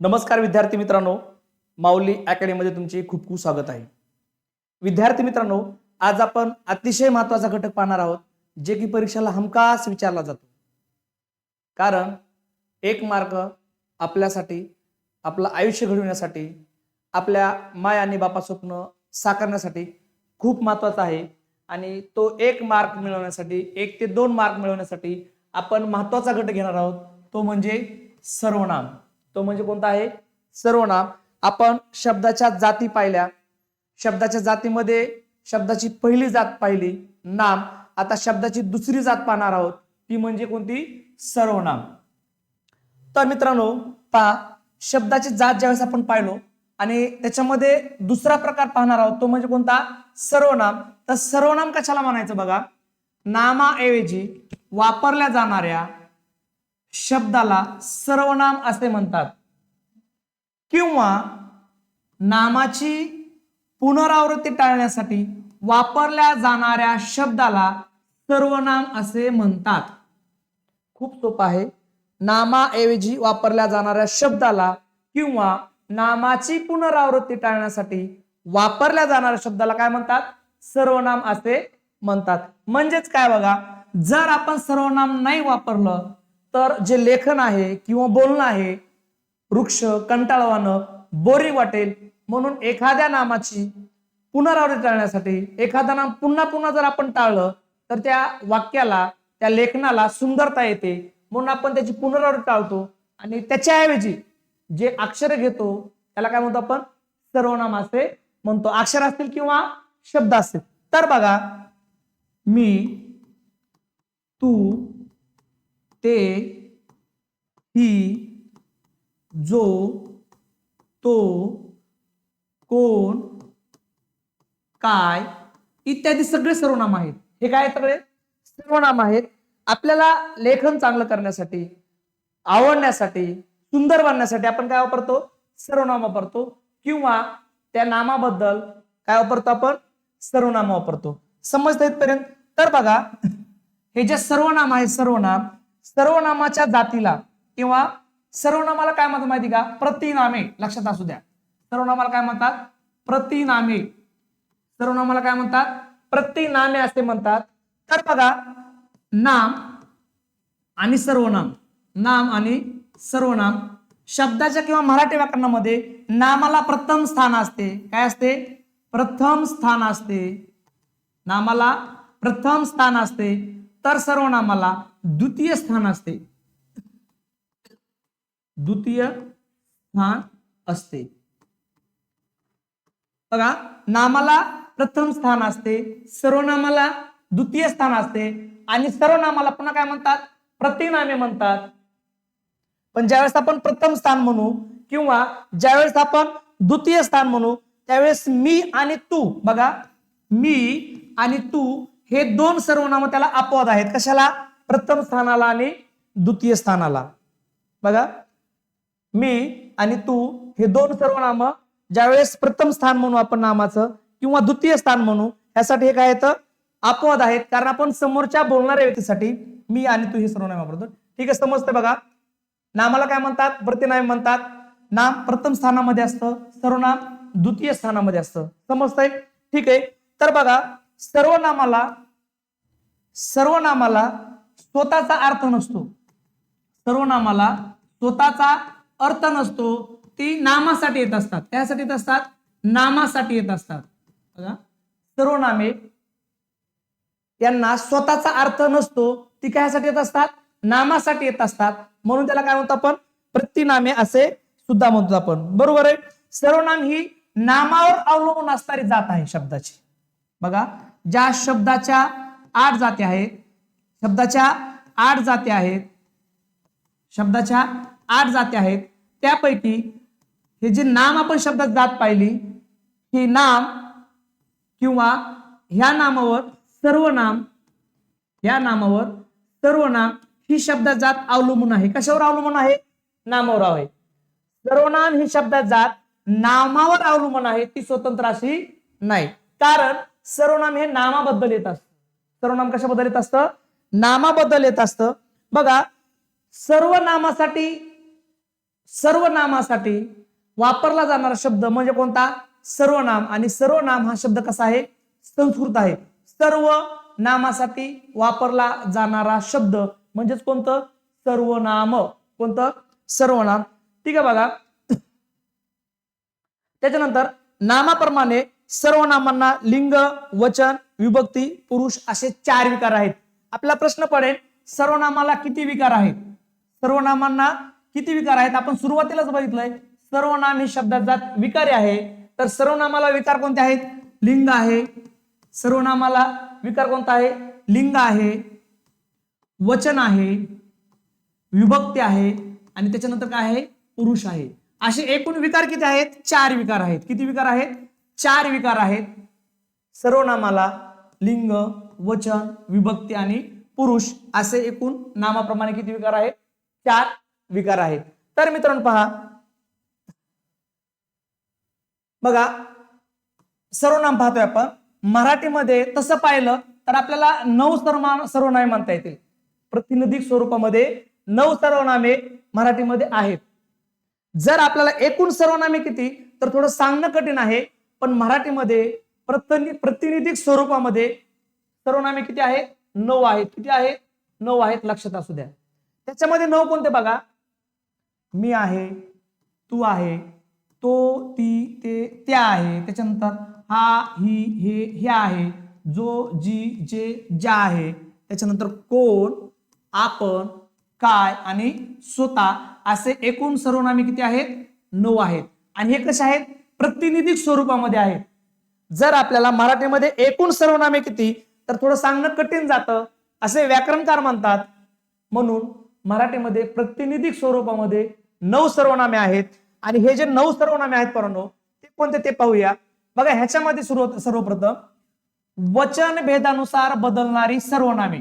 नमस्कार विद्यार्थी मित्रांनो माऊली अकॅडमीमध्ये तुमचे खूप खूप स्वागत आहे. विद्यार्थी मित्रांनो आज आपण अतिशय महत्त्वाचा घटक पाहणार आहोत जे की परीक्षेला हमखास विचारला जातो. कारण एक मार्क आपल्यासाठी आपलं आयुष्य घडविण्यासाठी आपल्या माय आणि बापा स्वप्न साकारण्यासाठी खूप महत्त्वाचा आहे. आणि तो एक मार्क मिळवण्यासाठी एक ते दोन मार्क मिळवण्यासाठी आपण महत्त्वाचा घटक घेणार आहोत तो म्हणजे सर्वनाम. तो म्हणजे कोणता आहे? सर्वनाम. आपण शब्दाच्या जाती पाहिल्या. शब्दाच्या जातीमध्ये शब्दाची पहिली जात पाहिली नाम. आता शब्दाची दुसरी जात पाहणार आहोत. ती म्हणजे कोणती? सर्वनाम. तर मित्रांनो पहा शब्दाची जात ज्यावेळेस आपण पाहिलो आणि त्याच्यामध्ये दुसरा प्रकार पाहणार आहोत तो म्हणजे कोणता? सर्वनाम. तर सर्वनाम कशाला म्हणायचं बघा? नामाऐवजी वापरल्या जाणाऱ्या शब्दाला सर्वनाम असे म्हणतात. किंवा नामाची पुनरावृत्ती टाळण्यासाठी वापरल्या जाणाऱ्या शब्दाला सर्वनाम असे म्हणतात. खूप सोपं आहे. नामाऐवजी वापरल्या जाणाऱ्या शब्दाला किंवा नामाची पुनरावृत्ती टाळण्यासाठी वापरल्या जाणाऱ्या शब्दाला काय म्हणतात? सर्वनाम असे म्हणतात. म्हणजेच काय बघा? जर आपण सर्वनाम नाही वापरलं तर जे लेखन आहे किंवा बोलणं आहे वृक्ष कंटाळवानं बोरी वाटेल म्हणून एखाद्या नामाची पुनरावृत्ती टाळण्यासाठी एखादा नाम पुन्हा पुन्हा जर आपण टाळलं तर त्या वाक्याला त्या लेखनाला सुंदरता येते. म्हणून आपण त्याची पुनरावृत्ती टाळतो. आणि त्याच्याऐवजी जे अक्षर घेतो त्याला काय म्हणतो आपण? सर्वनाम असे म्हणतो. अक्षर असतील किंवा शब्द असतील. तर बघा मी तू ते ही जो तो कोण काय इत्यादी सगळे सर्वनाम आहेत. हे काय सगळे? सर्वनाम आहेत. आपल्याला लेखन चांगलं करण्यासाठी आवडण्यासाठी सुंदर बनण्यासाठी आपण काय वापरतो? सर्वनाम वापरतो. किंवा त्या नामाबद्दल काय वापरतो आपण? सर्वनाम वापरतो. समजता इथपर्यंत? तर बघा हे जे सर्वनाम आहे सर्वनाम सर्वनामाच्या जातीला किंवा सर्वनामाला काय म्हणतात माहिती का? प्रतिनामे. लक्षात असू द्या. सर्वनामाला काय म्हणतात? प्रतिनामे. सर्वनामाला काय म्हणतात? प्रतिनामे असे म्हणतात. तर बघा नाम आणि सर्वनाम. नाम आणि सर्वनाम. शब्दाच्या किंवा मराठी व्याकरणामध्ये नामाला प्रथम स्थान असते. काय असते? प्रथम स्थान असते. नामाला प्रथम स्थान असते. तर सर्वनामाला द्वितीय स्थान असते. द्वितीय स्थान असते. बघा नामाला प्रथम स्थान असते सर्वनामाला द्वितीय स्थान असते आणि सर्वनामाला पुन्हा काय म्हणतात? प्रतिनामे म्हणतात. पण ज्यावेळेस आपण प्रथम स्थान म्हणू किंवा ज्यावेळेस आपण द्वितीय स्थान म्हणू त्यावेळेस मी आणि तू बघा मी आणि तू हे दोन सर्वनाम त्याला अपवाद आहेत. कशाला? प्रथम स्थानाला आणि द्वितीय स्थानाला. बघा मी आणि तू हे दोन सर्वनाम ज्यावेळेस प्रथम स्थान म्हणू आपण नामाचं किंवा द्वितीय स्थान म्हणू यासाठी हे काय येतं? अपवाद आहेत. कारण आपण समोरच्या बोलणाऱ्या व्यक्तीसाठी मी आणि तू हे सर्वनाम वापरतो. ठीक आहे समजतं बघा. नामाला काय म्हणतात? प्रतिनाम म्हणतात. नाम प्रथम स्थानामध्ये असतं. सर्वनाम द्वितीय स्थानामध्ये असतं. समजतंय? ठीक आहे. तर बघा सर्वनामाला सर्वनामाला स्वतःचा अर्थ नसतो. सर्वनामाला स्वतःचा अर्थ नसतो. ती नामासाठी येत असतात. त्यासाठी येत असतात नामासाठी येत असतात. बघा. सर्वनामे यांना स्वतःचा अर्थ नसतो. ती कशासाठी येत असतात? नामासाठी येत असतात. म्हणून त्याला काय म्हणतो आपण? प्रतिनामे असे सुद्धा म्हणतो आपण. बरोबर आहे? सर्वनाम ही नामावर अवलंबून असणारी जात आहे शब्दाची. बघा. ज्या शब्दाच्या आठ जाती आहेत शब्दाच्या आठ जाती आहेत. शब्दाच्या आठ जाती आहेत. त्यापैकी हे जे नाम आपण शब्दात जात पाहिली ही नाम किंवा ह्या नामावर सर्वनाम या नामावर सर्वनाम ही शब्दात जात अवलंबून आहे. कशावर अवलंबून आहे? नामावर आहे. सर्वनाम ही शब्दात जात नामावर अवलंबून आहे ती स्वतंत्र अशी नाही. कारण सर्वनाम हे नामाबद्दल येत असतं. सर्वनाम कशाबद्दल येत असतं? नामाबद्दल येत असतं. बघा सर्व नामासाठी सर्वनामासाठी वापरला जाणारा शब्द म्हणजे कोणता? सर्वनाम. आणि सर्वनाम हा शब्द कसा आहे? संस्कृत आहे. सर्व नामासाठी वापरला जाणारा शब्द म्हणजेच कोणतं? सर्वनाम. कोणतं? सर्वनाम. ठीक आहे बघा. त्याच्यानंतर नामाप्रमाणे सर्वनामांना लिंग वचन विभक्ती पुरुष असे चार विकार आहेत. आपला प्रश्न पडेल सर्वनामाला किती विकार आहेत? सर्वनामांना किती विकार आहेत? आपण सुरुवातीलाच बघितलंय सर्वनाम हे शब्दात विकारी आहे. तर सर्वनामाला विकार कोणते आहेत? लिंग आहे. सर्वनामाला विकार कोणता आहे? लिंग आहे. वचन आहे. विभक्ती आहे. आणि त्याच्यानंतर काय आहे? पुरुष आहे. असे एकूण विकार किती आहेत? चार विकार आहेत. किती विकार आहेत? चार विकार आहेत. सर्वनामाला लिंग वचन विभक्ती आणि पुरुष असे एकूण नामाप्रमाणे किती विकार आहेत? चार विकार आहेत. तर मित्रांनो पहा. बघा सर्वनाम पाहतोय आपण. मराठीमध्ये तसं पाहिलं तर आपल्याला नऊ सर्वनाम सर्वनामे म्हणता येतील. प्रतिनिधिक स्वरूपामध्ये नऊ सर्वनामे मराठीमध्ये आहेत. जर आपल्याला एकूण सर्वनामे किती तर थोडं सांगणं कठीण आहे पण मराठीमध्ये प्रतिनि प्रतिनिधिक स्वरूपामध्ये सर्वनामे किती आहेत? नऊ आहेत. किती आहेत? नऊ आहेत. लक्षात असू द्या. त्याच्यामध्ये नऊ कोणते बघा? मी आहे तू आहे तो ती ते त्या आहे. त्याच्यानंतर हा ही हे हे आहे. जो जी जे ज्या आहे. त्याच्यानंतर कोण आपण काय आणि स्वतः असे एकूण सर्वनामे किती आहेत? नऊ आहेत. आणि हे कसे आहेत? प्रतिनिधिक स्वरूपामध्ये आहेत. जर आपल्याला मराठीमध्ये एकूण सर्वनामे किती तर थोडं सांगणं कठीण जातं. असे व्याकरणकार म्हणतात. म्हणून मराठीमध्ये प्रतिनिधिक स्वरूपामध्ये नऊ सर्वनामे आहेत. आणि हे जे नऊ सर्वनामे आहेत परंतु ते कोणते ते पाहूया. बघा ह्याच्यामध्ये सुरू सर्वप्रथम. वचन भेदानुसार बदलणारी सर्वनामे.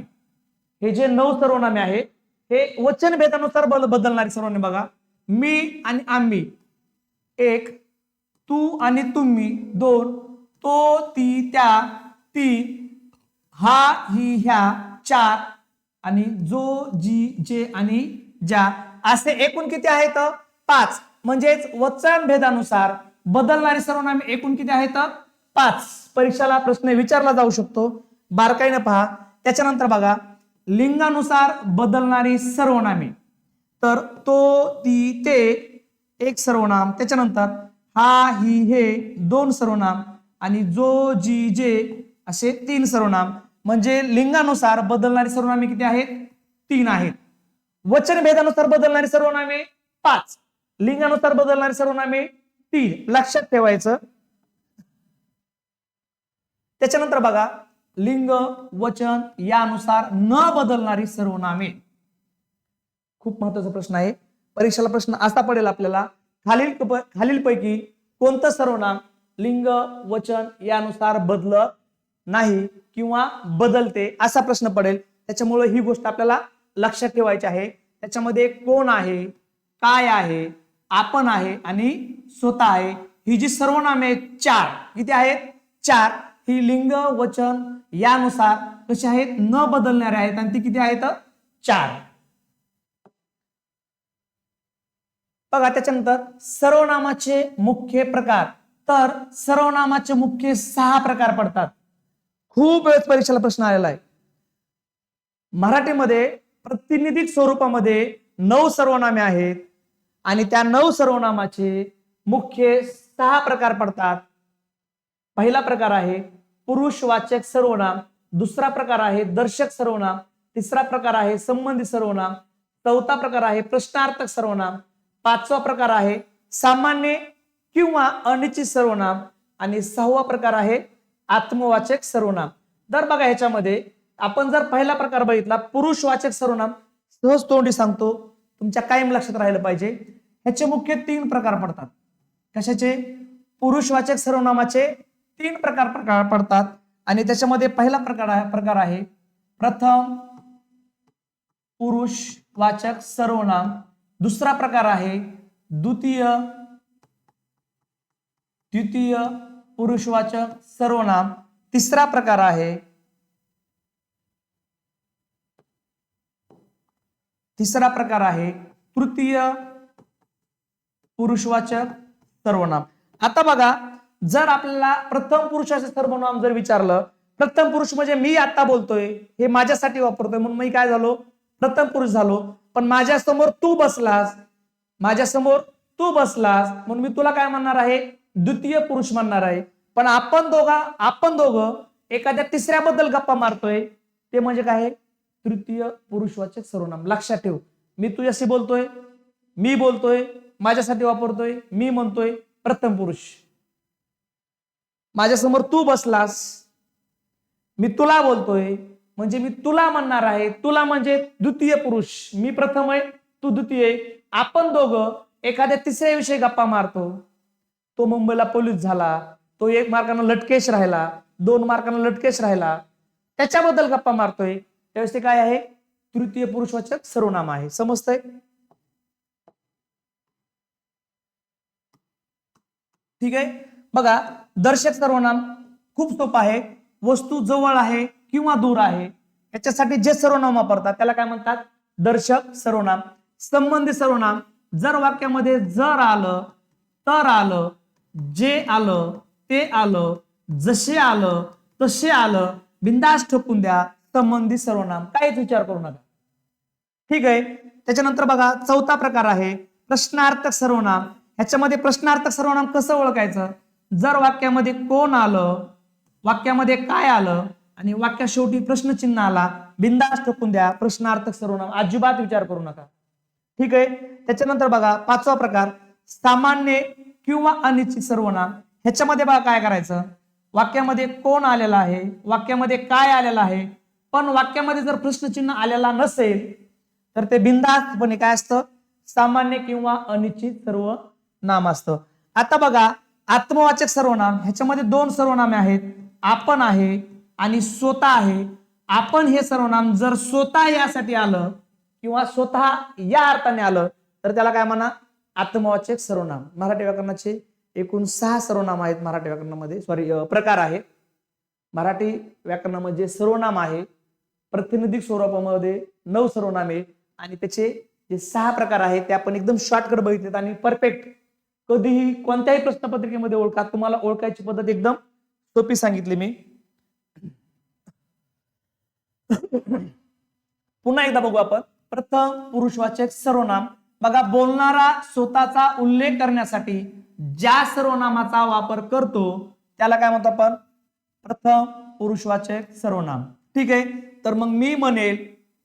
हे जे नऊ सर्वनामे आहेत हे वचन भेदानुसार बल बदलणारी सर्वनामे बघा. मी आणि आम्ही. एक तू आणि तुम्ही. दोन तो ती त्या ती हा ही ह्या चार आणि जो जी जे आणि ज्या असे एकूण किती आहेत? पाच. म्हणजेच वचन भेदानुसार बदलणारे सर्वनामे एकूण किती आहेत? पाच. परीक्षाला प्रश्न विचारला जाऊ शकतो. बारकाईने पहा. त्याच्यानंतर बघा. लिंगानुसार बदलणारी सर्वनामे. तर तो ती ते एक सर्वनाम. त्याच्यानंतर हा ही हे दोन सर्वनाम. आणि जो जी जे असे तीन सर्वनाम म्हणजे लिंगानुसार बदलणारी सर्वनामे किती आहेत? तीन आहेत. वचन भेदानुसार बदलणारी सर्वनामे पाच. लिंगानुसार बदलणारी सर्वनामे तीन. लक्षात ठेवायचं. त्याच्यानंतर बघा लिंग वचन यानुसार न बदलणारी सर्वनामे. खूप महत्त्वाचा प्रश्न आहे. परीक्षेला प्रश्न असा पडेल आपल्याला खालील खालीलपैकी कोणतं सर्वनाम लिंग वचन यानुसार बदलत नाही किंवा बदलते असा प्रश्न पडेल. त्याच्यामुळे ही गोष्ट आपल्याला लक्षात ठेवायची आहे. त्याच्यामध्ये कोण आहे काय आहे आपण आहे आणि स्वतः आहे. ही जी सर्वनामे चार. किती आहेत? चार. ही लिंग वचन यानुसार कशी आहेत? न बदलणारे आहेत. आणि ती किती आहेत? चार. बघा त्याच्यानंतर सर्वनामाचे मुख्य प्रकार. तर सर्वनामाचे मुख्य सहा प्रकार पडतात. खूप वेळेस परीक्षेला प्रश्न आलेला आहे. मराठीमध्ये प्रतिनिधिक स्वरूपामध्ये नऊ सर्वनामे आहेत आणि त्या नऊ सर्वनामाचे मुख्य सहा प्रकार पडतात. पहिला प्रकार आहे पुरुषवाचक सर्वनाम दुसरा प्रकार आहे दर्शक सर्वनाम तिसरा प्रकार आहे संबंधी सर्वनाम चौथा प्रकार आहे प्रश्नार्थक सर्वनाम पाचवा प्रकार आहे सामान्य किंवा अनिश्चित सर्वनाम. आणि सहावा प्रकार आहे आत्मवाचक सर्वनाम. तर बघा ह्याच्यामध्ये आपण जर पहिला प्रकार बघितला पुरुषवाचक सर्वनाम सहज तोंडी सांगतो. तुमच्या कायम लक्षात राहिलं पाहिजे. ह्याचे मुख्य तीन प्रकार पडतात. कशाचे? पुरुषवाचक सर्वनामाचे तीन प्रकार प्रकार पडतात. आणि त्याच्यामध्ये पहिला प्रकार प्रकार आहे प्रथम पुरुषवाचक सर्वनाम. दुसरा प्रकार आहे द्वितीय द्वितीय पुरुषवाचक सर्वनाम तिसरा प्रकार आहे. तिसरा प्रकार आहे तृतीय पुरुषवाचक सर्वनाम. आता बघा जर आपल्याला प्रथम पुरुषाचे सर्वनाम जर विचारलं प्रथम पुरुष म्हणजे मी आता बोलतोय हे माझ्यासाठी वापरतोय म्हणून मी काय झालो? प्रथम पुरुष झालो. पण माझ्यासमोर तू बसलास. माझ्यासमोर तू बसलास. म्हणून मी तुला काय म्हणणार आहे? द्वितीय पुरुष म्हणणार आहे. पण आपण दोघा आपण दोघं एखाद्या तिसऱ्याबद्दल गप्पा मारतोय. ते म्हणजे काय? तृतीय पुरुषवाचक सर्वनाम. लक्षात ठेव. मी तुझ्याशी बोलतोय मी बोलतोय माझ्यासाठी वापरतोय मी म्हणतोय प्रथम पुरुष. माझ्यासमोर तू बसलास. मी तुला बोलतोय म्हणजे मी तुला म्हणणार आहे. तुला म्हणजे द्वितीय पुरुष. मी प्रथम आहे तू द्वितीय आपण दोघं एखाद्या तिसऱ्या विषयी गप्पा मारतो. तो मुंबईला पोलीस झाला तो एक मार्कानं लटकेश राहिला दोन मार्कानं लटकेश राहिला त्याच्याबद्दल गप्पा मारतोय. त्यावेळेस ते काय आहे? तृतीय पुरुषवाचक सर्वनाम आहे. समजतंय? ठीक आहे? बघा दर्शक सर्वनाम खूप सोपं आहे. वस्तू जवळ आहे किंवा दूर आहे याच्यासाठी जे सर्वनाम वापरतात त्याला काय म्हणतात? दर्शक सर्वनाम. संबंधी सर्वनाम जर वाक्यामध्ये जर आलं तर आलं जे आलं ते आलं जसे आलं तसे आलं बिंदास ठोकून द्या संबंधित सर्वनाम काहीच विचार करू नका. ठीक आहे? त्याच्यानंतर बघा चौथा प्रकार आहे प्रश्नार्थक सर्वनाम ह्याच्यामध्ये प्रश्नार्थक सर्वनाम कसं ओळखायचं? जर वाक्यामध्ये कोण आलं वाक्यामध्ये काय आलं आणि वाक्या शेवटी प्रश्नचिन्ह आला बिंदास ठोकून द्या प्रश्नार्थक सर्वनाम अजिबात विचार करू नका. ठीक आहे? त्याच्यानंतर बघा पाचवा प्रकार सामान्य किंवा अनिश्चित सर्वनाम ह्याच्यामध्ये बघा काय करायचं? वाक्यामध्ये कोण आलेला आहे? वाक्यामध्ये काय आलेलं आहे? पण वाक्यामध्ये जर प्रश्नचिन्ह आलेला नसेल तर ते बिनधास्तपणे काय असतं? सामान्य किंवा अनिश्चित सर्व नाम असतं. आता बघा आत्मवाचक सर्वनाम ह्याच्यामध्ये दोन सर्वनामे आहेत. आपण आहे आणि स्वतः आहे. आपण हे सर्वनाम जर स्वतः यासाठी आलं किंवा स्वतः या अर्थाने आलं तर त्याला काय म्हणा? आत्मवाचक सर्वनाम. मराठी व्याकरणाचे एकूण सहा सर्वनाम आहेत मराठी व्याकरणामध्ये. सॉरी प्रकार आहे. मराठी व्याकरणामध्ये सर्वनाम आहे. प्रातिनिधिक स्वरूपामध्ये नऊ सर्वनामे आणि त्याचे जे सहा प्रकार आहेत ते आपण एकदम शॉर्टकट बघितलेत आणि परफेक्ट कधीही कोणत्याही प्रश्नपत्रिकेमध्ये ओळखा. तुम्हाला ओळखायची पद्धत एकदम सोपी सांगितली मी. पुन्हा एकदा बघू आपण. प्रथम पुरुषवाचक सर्वनाम. बघा बोलणारा स्वतःचा उल्लेख करण्यासाठी ज्या सर्वनामाचा वापर करतो त्याला काय म्हणतो आपण? प्रथम पुरुषवाचक सर्वनाम. ठीक आहे? तर मग मी म्हणेल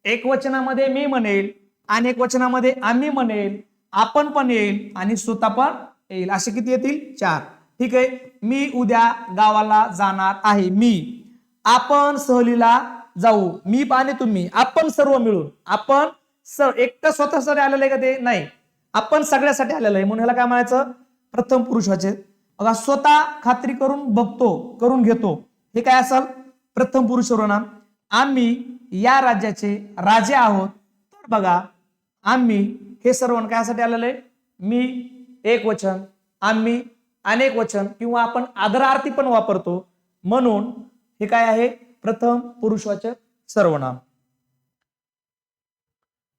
एक वचनामध्ये मी म्हणेल अनेक वचनामध्ये आम्ही म्हणेल आपण पण येईल आणि स्वतः पण येईल. असे किती येतील? चार. ठीक आहे? मी उद्या गावाला जाणार आहे. मी. आपण सहलीला जाऊ. मी आणि तुम्ही. आपण सर्व मिळून. आपण सर एकटं स्वतःसाठी आलेलं आहे का ते? नाही. आपण सगळ्यासाठी आलेलं आहे. म्हणून ह्याला काय म्हणायचं? प्रथम पुरुषाचे. बघा स्वतः खात्री करून बघतो करून घेतो. हे काय असेल? प्रथम पुरुष सर्वनाम. आम्ही या राज्याचे राजे आहोत. तर बघा आम्ही हे सर्व कायसाठी आलेलं आहे? मी एक वचन आम्ही अनेक वचन किंवा आपण आदरार्थी पण वापरतो. म्हणून हे काय आहे? प्रथम पुरुषवाचक सर्वनाम.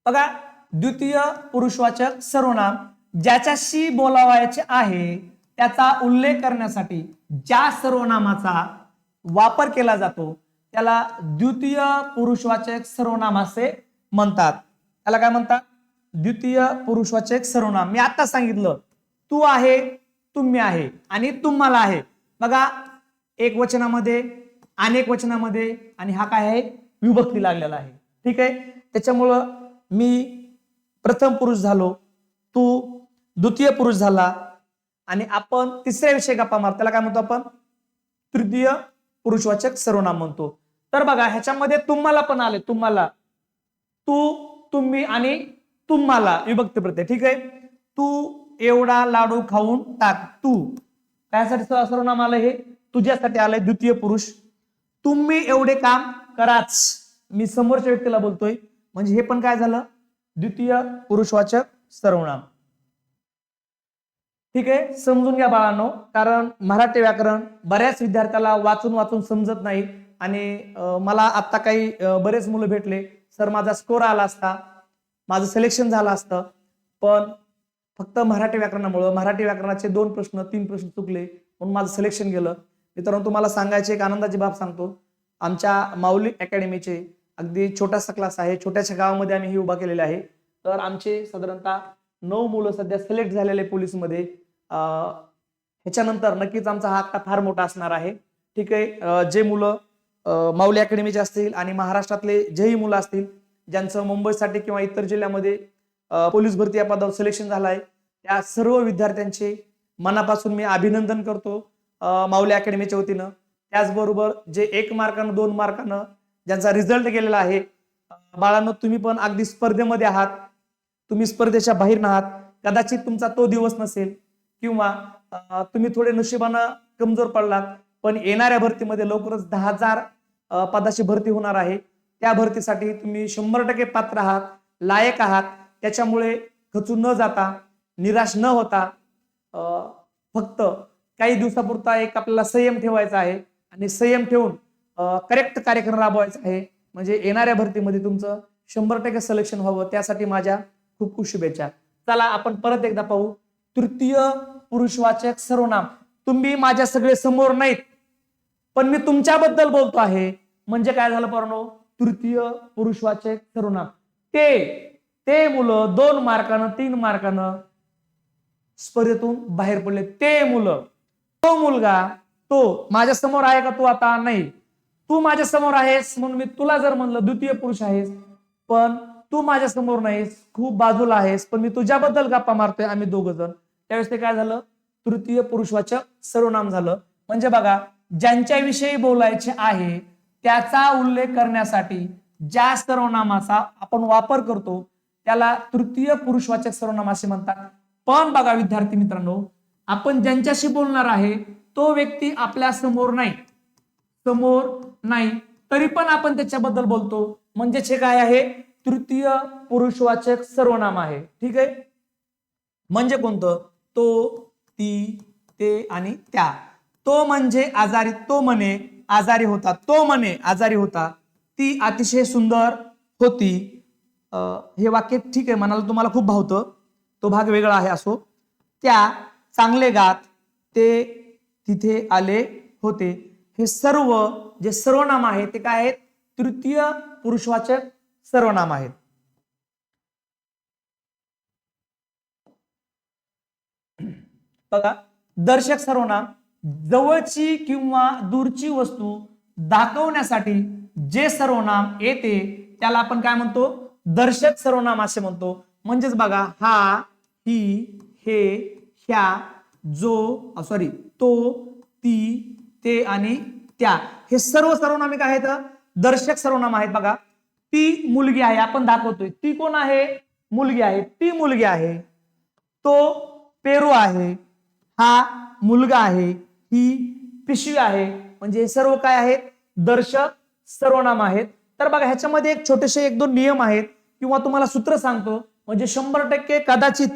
बघा द्वितीय पुरुषवाचक सर्वनाम ज्याच्याशी बोलावायचे आहे त्याचा उल्लेख करण्यासाठी ज्या सर्वनामाचा वापर केला जातो त्याला द्वितीय पुरुषवाचक सर्वनाम असे म्हणतात. त्याला काय म्हणतात? द्वितीय पुरुषवाचक सर्वनाम. मी आता सांगितलं तू आहे तुम्ही आहे आणि तुम्हाला आहे. बघा एक वचनामध्ये अनेक वचनामध्ये आणि हा काय आहे? विभक्ती लागलेला आहे. ठीक आहे? त्याच्यामुळं मी प्रथम पुरुष झालो तू द्वितीय पुरुष झाला आणि आपण तिसऱ्या विषयी गप्पा मार त्याला काय म्हणतो आपण? तृतीय पुरुषवाचक सर्वनाम म्हणतो. तर बघा ह्याच्यामध्ये तुम्हाला पण आले तुम्हाला. तू तुम्ही आणि तुम्हाला विभक्ती प्रत्यय ठीक आहे? तू एवढा लाडू खाऊन टाक तू. कायसाठी सर्वनाम आलं हे? तुझ्यासाठी आलंय द्वितीय पुरुष. तुम्ही एवढे काम कराच. मी समोरच्या व्यक्तीला बोलतोय म्हणजे हे पण काय झालं? द्वितीय पुरुषवाचक सर्वनाम. ठीक आहे? समजून घ्या बाळांनो. कारण मराठी व्याकरण बऱ्याच विद्यार्थ्याला वाचून वाचून समजत नाही. आणि मला आता काही बरेच मुलं भेटले. सर माझा स्कोर आला असता. माझं सिलेक्शन झालं असतं. पण फक्त मराठी व्याकरणामुळं मराठी व्याकरणाचे दोन प्रश्न तीन प्रश्न चुकले. म्हणून माझं सिलेक्शन गेलं. मित्रांनो तुम्हाला सांगायचे एक आनंदाची बाब सांगतो. आमच्या माऊली अकॅडमीचे अगदी छोटासा क्लास आहे. छोट्याशा गावामध्ये आम्ही हे उभा केलेले आहे. तर आमचे साधारणतः नऊ मुलं सध्या सिलेक्ट झालेले पोलीसमध्ये ह्याच्यानंतर नक्कीच आमचा हा आकडा फार मोठा असणार आहे. ठीक आहे? जे मुलं माऊली अकॅडमीचे असतील आणि महाराष्ट्रातले जेही मुलं असतील ज्यांचं मुंबईसाठी किंवा इतर जिल्ह्यामध्ये पोलीस भरती या पदावर सिलेक्शन झालं आहे त्या सर्व विद्यार्थ्यांचे मनापासून मी अभिनंदन करतो माऊली अकॅडमीच्या वतीनं. त्याचबरोबर जे एक मार्कानं दोन मार्कानं ज्यांचा रिझल्ट गेलेला आहे. बाळांनो तुम्ही पण अगदी स्पर्धेमध्ये आहात. तुम्ही स्पर्धेच्या बाहेर नाहात. कदाचित तुमचा तो दिवस नसेल किंवा तुम्ही थोडे नशिबानं कमजोर पडलात. पण येणाऱ्या भरतीमध्ये लवकरच दहा हजार पदाची भरती होणार आहे. त्या भरतीसाठी तुम्ही शंभर टक्के पात्र आहात लायक आहात. त्याच्यामुळे खचून न जाता निराश न होता फक्त काही दिवसापुरता एक आपल्याला संयम ठेवायचा आहे. आणि संयम ठेवून करेक्ट कार्यक्रम राबवायचा आहे. म्हणजे येणाऱ्या भरतीमध्ये तुमचं शंभर टक्के सिलेक्शन व्हावं त्यासाठी माझ्या खूप खूप शुभेच्छा. चला आपण परत एकदा पाहू. तृतीय पुरुषवाचक सर्वनाम. तुम्ही माझ्या सगळे समोर नाहीत पण मी तुमच्याबद्दल बोलतो आहे. म्हणजे काय झालं पर्णो तृतीय पुरुषवाचक सर्वनाम. ते ते मुलं दोन मार्कानं तीन मार्कानं स्पर्धेतून बाहेर पडले. ते मुलं तो मुलगा तो माझ्यासमोर आहे का तू आता नाही. तू माझ्यासमोर आहेस म्हणून मी तुला जर म्हणलं द्वितीय पुरुष आहेस पण तू माझ्यासमोर नाहीस खूप बाजूला आहेस पण मी तुझ्याबद्दल गप्पा मारतोय आम्ही दोघ जण. त्यावेळेस ते काय झालं? तृतीय पुरुषवाचक सर्वनाम झालं. म्हणजे बघा ज्यांच्याविषयी बोलायचे आहे त्याचा उल्लेख करण्यासाठी ज्या सर्वनामाचा आपण वापर करतो त्याला तृतीय पुरुषवाचक सर्वनाम असे म्हणतात. पण बघा विद्यार्थी मित्रांनो आपण ज्यांच्याशी बोलणार आहे तो व्यक्ती आपल्यासमोर नाही. समोर नाही. तरी पण आपण त्याच्याबद्दल बोलतो. म्हणजेच हे काय आहे? तृतीय पुरुषवाचक सर्वनाम आहे. ठीक आहे? म्हणजे कोणतं? तो ती ते आणि त्या. तो म्हणजे आजारी तो म्हणे आजारी होता तो म्हणे आजारी होता. ती अतिशय सुंदर होती. हे वाक्य ठीक आहे. म्हणाला तुम्हाला खूप भावतं. तो भाग वेगळा आहे असो. त्या चांगले गात ते तिथे आले होते. हे सर्व जे सर्वनाम आहे ते काय आहेत? तृतीय पुरुषवाचक सर्वनाम आहेत. बघा दर्शक सर्वनाम जवळची किंवा दूरची वस्तू दाखवण्यासाठी जे सर्वनाम येते त्याला आपण काय म्हणतो? दर्शक सर्वनाम असे म्हणतो. म्हणजेच बघा हा ही हे ह्या जो सॉरी तो ती ते आणि त्या. हे सर्व सर्वनामिक आहेत. दर्शक सर्वनाम आहेत बघा. ती मुलगी आहे आपण दाखवतोय. ती कोण आहे? मुलगी आहे. ती मुलगी आहे. तो पेरू आहे. हा मुलगा आहे. ही पिशवी आहे. म्हणजे हे सर्व काय आहेत? दर्शक सर्वनाम आहेत. तर बघा ह्याच्यामध्ये एक छोटेसे एक दोन नियम आहेत किंवा तुम्हाला सूत्र सांगतो. म्हणजे शंभर टक्के कदाचित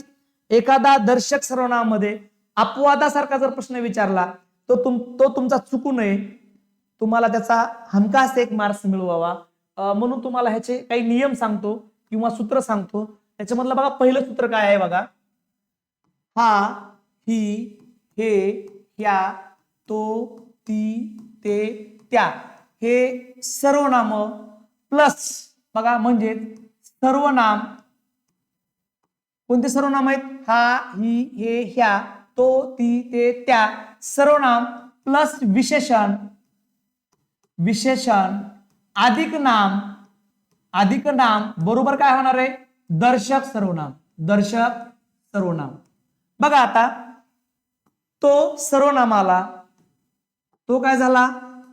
एखादा दर्शक सर्वनामामध्ये अपवादासारखा जर प्रश्न विचारला तो तुम तो तुमचा चुकू नये. तुम्हाला त्याचा हमखास एक मार्क्स मिळवावा. म्हणून तुम्हाला ह्याचे काही नियम सांगतो किंवा सूत्र सांगतो. त्याच्यामधलं बघा पहिलं सूत्र काय आहे बघा? हा ही हे ह्या तो ती ते त्या. हे सर्वनाम प्लस बघा म्हणजे सर्वनाम. कोणते सर्वनाम आहेत? हा ही हे ह्या तो ती ते त्या. सर्वनाम प्लस विशेषण. विशेषण अधिक नाम अधिक नाम बरोबर काय होणार आहे? दर्शक सर्वनाम दर्शक सर्वनाम. बघा आता तो सर्वनामाला तो काय झाला?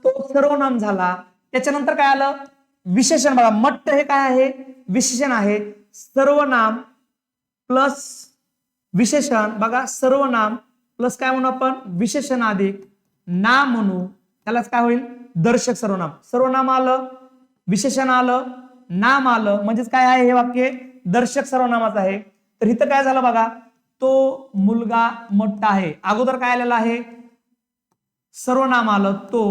तो सर्वनाम झाला. त्याच्यानंतर काय आलं? विशेषण बघा मट्ट हे काय आहे? विशेषण आहे सर्वनाम प्लस विशेषण. बघा सर्वनाम प्लस काय म्हणू आपण? विशेषण अधिक नाम म्हणू. त्यालाच काय होईल? दर्शक सर्वनाम. सर्वनाम आलं विशेषण आलं नाम आलं म्हणजेच काय आहे हे वाक्य? दर्शक सर्वनामाचं आहे. तर इथं काय झालं बघा तो मुलगा मोठा आहे. अगोदर काय आलेला आहे? सर्वनाम आलं तो.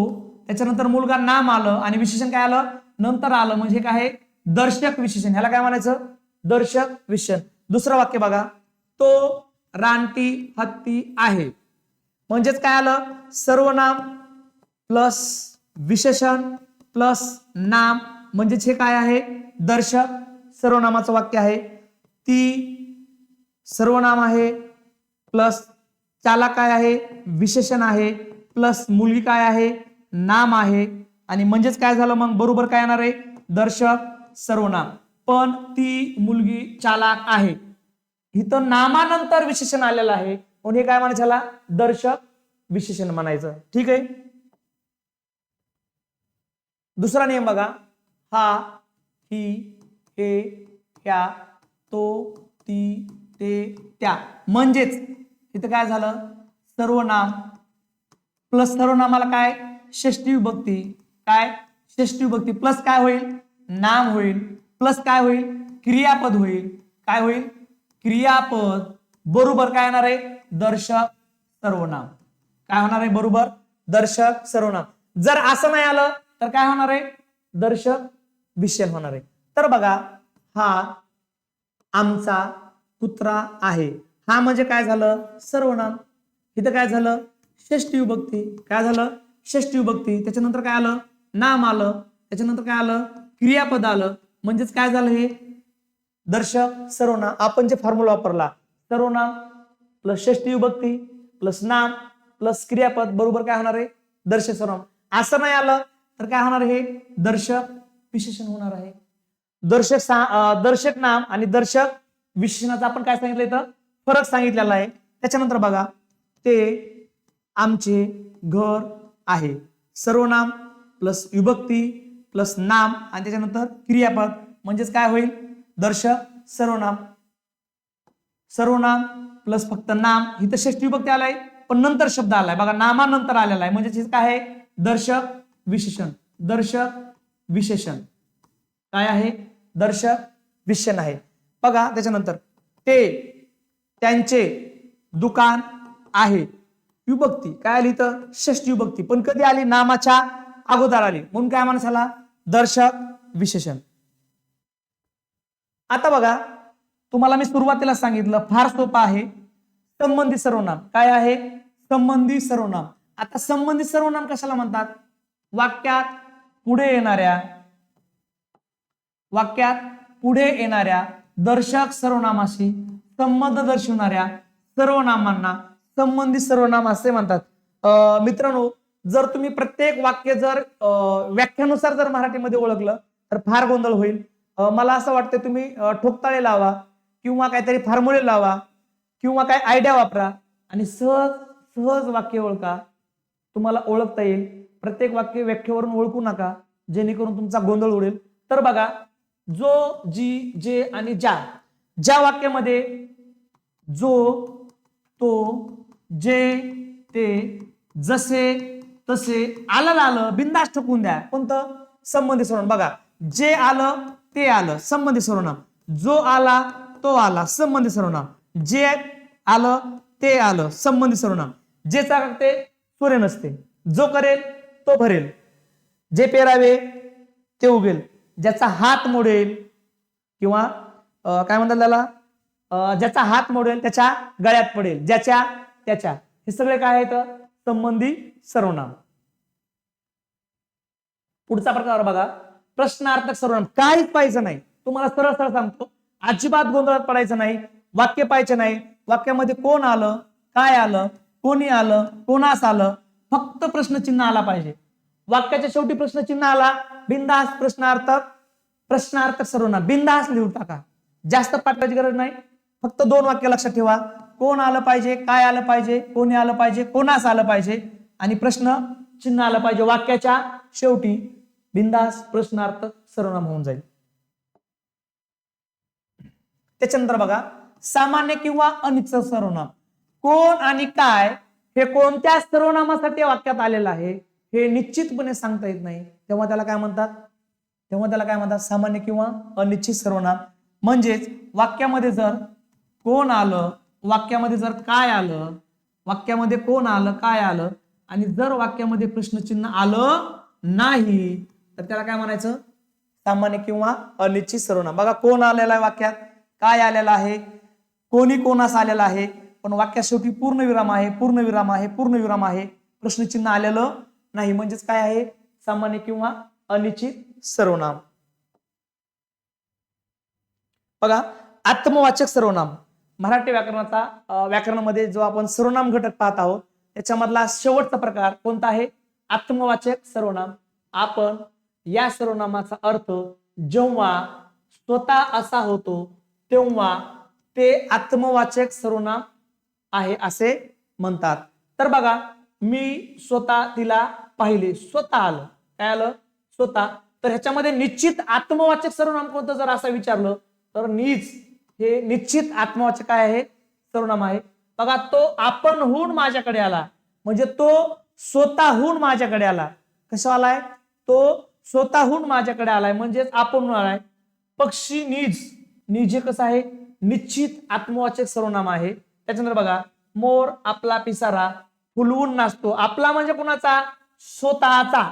त्याच्यानंतर मुलगा नाम आलं आणि विशेषण काय आलं? नंतर आलं म्हणजे काय आहे? दर्शक विशेषण. ह्याला काय म्हणायचं? दर्शक विशेषण. दुसरं वाक्य बघा. तो रानटी हत्ती आहे. म्हणजेच काय आलं? सर्वनाम प्लस विशेषण प्लस नाम म्हणजेच हे काय आहे? दर्शक सर्वनामाचं वाक्य आहे. ती सर्वनाम आहे प्लस त्याला काय आहे? विशेषण आहे प्लस मुलगी काय आहे? नाम आहे. आणि म्हणजेच काय झालं मग? बरोबर काय येणार आहे? दर्शक सर्वनाम. पण ती मुलगी चालाक आहे. इथं नामानंतर विशेषण आलेलं आहे. म्हणून हे काय म्हणायचं दर्शक विशेषण म्हणायचं. ठीक आहे? दुसरा नियम बघा. हा ही हे ह्या तो ती ते त्या. म्हणजेच इथं काय झालं? सर्वनाम. प्लस सर्वनामाला काय? षष्टी विभक्ती काय? षष्टी विभक्ती प्लस काय होईल? नाम होईल. प्लस काय होईल? क्रियापद होईल. काय होईल? क्रियापद. बरोबर काय येणार आहे? दर्शक सर्वनाम. काय होणार आहे? बरोबर? दर्शक सर्वनाम. जर असं नाही आलं तर काय होणार आहे? दर्शक विषय होणार आहे. तर बघा हा आमचा कुत्रा आहे. हा म्हणजे काय झालं? सर्वनाम. इथं काय झालं? षष्टी विभक्ती. काय झालं? षष्टी विभक्ती. त्याच्यानंतर काय आलं? नाम आलं. त्याच्यानंतर काय आलं? क्रियापद आलं. म्हणजेच काय झालं हे? दर्शक सर्वनाम. आपण जे फॉर्म्युला वापरला सर्वनाम प्लस षष्टी विभक्ती प्लस नाम प्लस क्रियापद बरोबर काय होणार आहे? दर्शक सर्वनाम. असं नाही आलं. तर काय होणार हे दर्शक विशेषण होणार आहे. दर्शक दर्शक नाम आणि दर्शक विशेषणाचा आपण काय सांगितलं इथं? फरक सांगितलेला आहे. त्याच्यानंतर बघा ते आमचे घर आहे. सर्वनाम प्लस विभक्ती प्लस नाम आणि त्याच्यानंतर क्रियापद. म्हणजेच काय होईल? दर्शक सर्वनाम सर्वनाम प्लस फक्त नाम. इथं षष्टी विभक्ती आलाय पण नंतर शब्द आलाय. बघा नामानंतर आलेला आहे. म्हणजे काय आहे? दर्शक विशेषण. दर्शक विशेषण. काय आहे? दर्शक विशेषण आहे. बघा त्याच्यानंतर. ते त्यांचे दुकान आहे. विभक्ती काय आली तर षष्टी विभक्ती पण कधी आली? नामाच्या अगोदर आली. म्हणून काय माणसाला दर्शक विशेषण. आता बघा तुम्हाला मी सुरुवातीला सांगितलं फार सोपं आहे. संबंधी सर्वनाम. काय आहे? संबंधी सर्वनाम. आता संबंधित सर्वनाम कशाला म्हणतात? वाक्यात पुढे येणाऱ्या वाक्यात पुढे येणाऱ्या दर्शक सर्वनामाशी संबंध दर्शवणाऱ्या सर्वनामांना संबंधित सर्वनाम असे म्हणतात. मित्रांनो जर तुम्ही प्रत्येक वाक्य जर व्याख्यानुसार जर मराठीमध्ये ओळखलं तर फार गोंधळ होईल. मला असं वाटतं तुम्ही ठोकताळे लावा किंवा काहीतरी फॉर्म्युले लावा किंवा काय आयडिया वापरा आणि सहज सहज वाक्य ओळखा. तुम्हाला ओळखता येईल. प्रत्येक वाक्य व्याख्येवरून ओळखू नका जेणेकरून तुमचा गोंधळ उडेल. तर बघा जो जी जे आणि ज्या ज्या वाक्यामध्ये जो तो जे ते जसे तसे आलं आलं बिंदास ठकून द्या. कोणतं? संबंधी सर्वनाम बघा जे आलं ते आलं. संबंधी सर्वनाम जो आला तो आला. संबंधी सर्वनाम जे आलं ते आलं. संबंधी सर्वनाम जे करते सूर्य नसते. जो करेल तो भरेल. जे पेरावे ते उगेल. ज्याचा हात मोडेल किंवा काय म्हणतात त्याला? ज्याचा हात मोडेल त्याच्या गळ्यात पडेल. ज्याच्या त्याच्या. हे सगळे काय आहेत? संबंधी सर्वनाम. पुढचा प्रकार बघा. प्रश्नार्थक सर्वनाम. काहीच पाहिजे नाही. तुम्हाला सरळ सरळ सांगतो. अजिबात गोंधळात पडायचं नाही. वाक्य पाहिजे नाही. वाक्यामध्ये कोण आलं? काय आलं? कोणी आलं? कोणास आलं? फक्त प्रश्नचिन्ह आला पाहिजे. वाक्याच्या शेवटी प्रश्नचिन्ह आला बिंदास प्रश्नार्थक प्रश्नार्थक सर्वांना बिंदास लिहून टाका. जास्त पाठवायची गरज नाही. फक्त दोन वाक्य लक्षात ठेवा. कोण आलं पाहिजे काय आलं पाहिजे कोणी आलं पाहिजे कोणास आलं पाहिजे? आणि प्रश्न चिन्ह आलं पाहिजे. वाक्याच्या शेवटी बिंदास प्रश्नार्थक सर्वनाम होऊन जाईल. त्याच्यानंतर बघा सामान्य किंवा अनिश्चित सर्वनाम कोण आणि काय हे कोणत्या सर्वनामासाठी वाक्यात आलेलं आहे हे निश्चितपणे सांगता येत नाही. तेव्हा त्याला काय म्हणतात? तेव्हा त्याला काय म्हणतात? सामान्य किंवा अनिश्चित सर्वनाम म्हणजेच वाक्यामध्ये जर कोण आलं वाक्यामध्ये जर काय आलं वाक्यामध्ये कोण आलं काय आलं आणि जर वाक्यामध्ये प्रश्नचिन्ह आलं नाही तर त्याला काय म्हणायचं? सामान्य किंवा अनिश्चित सर्वनाम बघा कोण आलेला आहे वाक्यात? काय आलेला आहे? कोणी कोणास आलेला आहे? पण वाक्या शेवटी पूर्णविराम आहे पूर्णविराम आहे पूर्णविराम आहे. प्रश्नचिन्ह आलेलं नाही. म्हणजेच काय आहे? सामान्य किंवा अनिश्चित सर्वनाम. बघा आत्मवाचक सर्वनाम. मराठी व्याकरणाचा व्याकरणामध्ये जो आपण सर्वनाम घटक पाहत आहोत त्याच्यामधला शेवटचा प्रकार कोणता आहे? आत्मवाचक सर्वनाम. आपण या सर्वनामाचा अर्थ जेव्हा स्वतः असा होतो तेव्हा ते आत्मवाचक सर्वनाम आहे असे म्हणतात. तर बघा मी स्वतः तिला पाहिले. स्वतः आलं. काय आलं? स्वतः. तर ह्याच्यामध्ये निश्चित आत्मवाचक सर्वनाम कोणतं? जर असं विचारलं तर नीच. हे निश्चित आत्मवाचक काय आहे? सर्वनाम आहे. बघा तो आपणहून माझ्याकडे आला. म्हणजे तो स्वतःहून माझ्याकडे आला. कसा आलाय तो स्वतःहून माझ्याकडे आलाय. म्हणजेच आपण आलाय. पक्षी निज निज हे कसं आहे? निश्चित आत्मवाचक सर्वनाम आहे. त्याच्यानंतर बघा मोर आपला पिसारा फुलवून नाचतो. आपला म्हणजे कुणाचा? स्वतःचा.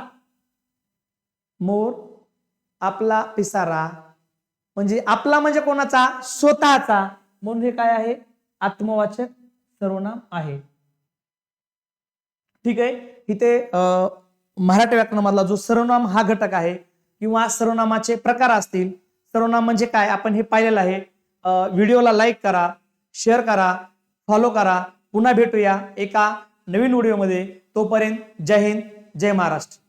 मोर आपला पिसारा म्हणजे आपला म्हणजे कोणाचा? स्वतःचा. म्हणून हे काय आहे? आत्मवाचक सर्वनाम आहे. ठीक आहे? इथे अं, मराठी व्याकरणामधला जो सर्वनाम हा घटक आहे किंवा सर्वनामाचे प्रकार असतील सर्वनाम म्हणजे काय? आपण हे पाहिलेलं आहे. व्हिडिओला लाईक करा शेअर करा फॉलो करा. पुन्हा भेटूया एका नवीन व्हिडिओमध्ये. तोपर्यंत जय हिंद जय महाराष्ट्र.